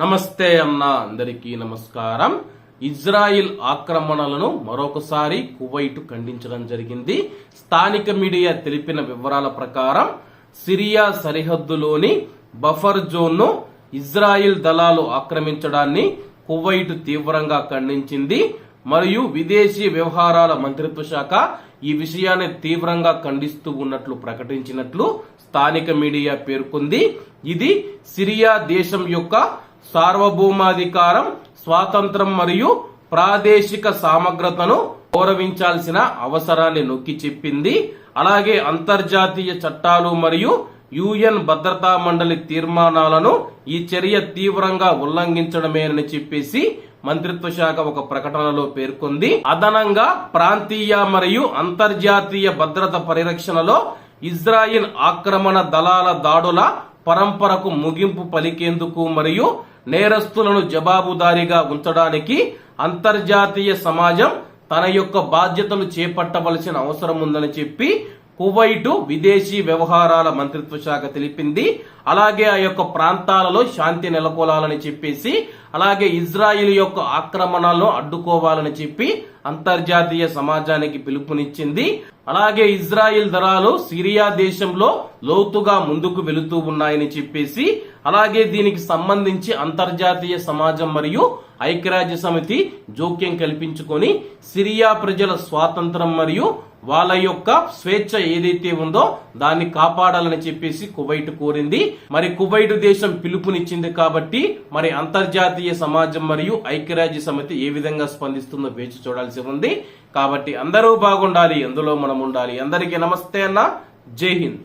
నమస్తే అన్న అందరికీ నమస్కారం. ఇజ్రాయిల్ ఆక్రమణలను మరొకసారి కువైట్ ఖండించడం జరిగింది. స్థానిక మీడియా తెలిపిన వివరాల ప్రకారం సిరియా సరిహద్దులోని బఫర్ జోన్ను ఇజ్రాయిల్ దళాలు ఆక్రమించడాన్ని కువైట్ తీవ్రంగా ఖండించింది. మరియు విదేశీ వ్యవహారాల మంత్రిత్వ శాఖ ఈ విషయాన్ని తీవ్రంగా ఖండిస్తూ ఉన్నట్లు ప్రకటించినట్లు స్థానిక మీడియా పేర్కొంది. ఇది సిరియా దేశం యొక్క సార్వభౌమాధికారం స్వాతంత్రం మరియు ప్రాదేశిక సమగ్రతను గౌరవించాల్సిన అవసరాన్ని నొక్కి చెప్పింది. అలాగే అంతర్జాతీయ చట్టాలు మరియు యుఎన్ భద్రతా మండలి తీర్మానాలను ఈ చర్య తీవ్రంగా ఉల్లంఘించడమేనని చెప్పేసి మంత్రిత్వ శాఖ ఒక ప్రకటనలో పేర్కొంది. అదనంగా ప్రాంతీయ మరియు అంతర్జాతీయ భద్రత పరిరక్షణలో ఇజ్రాయిల్ ఆక్రమణ దళాల దాడుల పరంపరకు ముగింపు పలికేందుకు మరియు నేరస్తులను జవాబుదారీగా ఉంచడానికి అంతర్జాతీయ సమాజం తన యొక్క బాధ్యతలు చేపట్టవలసిన అవసరం ఉందని చెప్పి కువైటు విదేశీ వ్యవహారాల మంత్రిత్వ శాఖ తెలిపింది. అలాగే ఆ యొక్క ప్రాంతాలలో శాంతి నెలకొలాలని చెప్పేసి అలాగే ఇజ్రాయిల్ యొక్క ఆక్రమణలను అడ్డుకోవాలని చెప్పి అంతర్జాతీయ సమాజానికి పిలుపునిచ్చింది. అలాగే ఇజ్రాయిల్ దళాలు సిరియా దేశంలో లోతుగా ముందుకు వెళుతూ ఉన్నాయని చెప్పేసి అలాగే దీనికి సంబంధించి అంతర్జాతీయ సమాజం మరియు ఐక్యరాజ్య సమితి జోక్యం కల్పించుకొని సిరియా ప్రజల స్వాతంత్రం మరియు వాళ్ళ యొక్క స్వేచ్ఛ ఏదైతే ఉందో దాన్ని కాపాడాలని చెప్పేసి కువైట్ కోరింది. మరి కువైట్ దేశం పిలుపునిచ్చింది కాబట్టి మరి అంతర్జాతీయ సమాజం మరియు ఐక్యరాజ్య సమితి ఏ విధంగా స్పందిస్తుందో వేచి చూడాల్సి ఉంది. కాబట్టి అందరూ బాగుండాలి అందులో మనం ఉండాలి. అందరికీ నమస్తే అన్న. జై హింద్.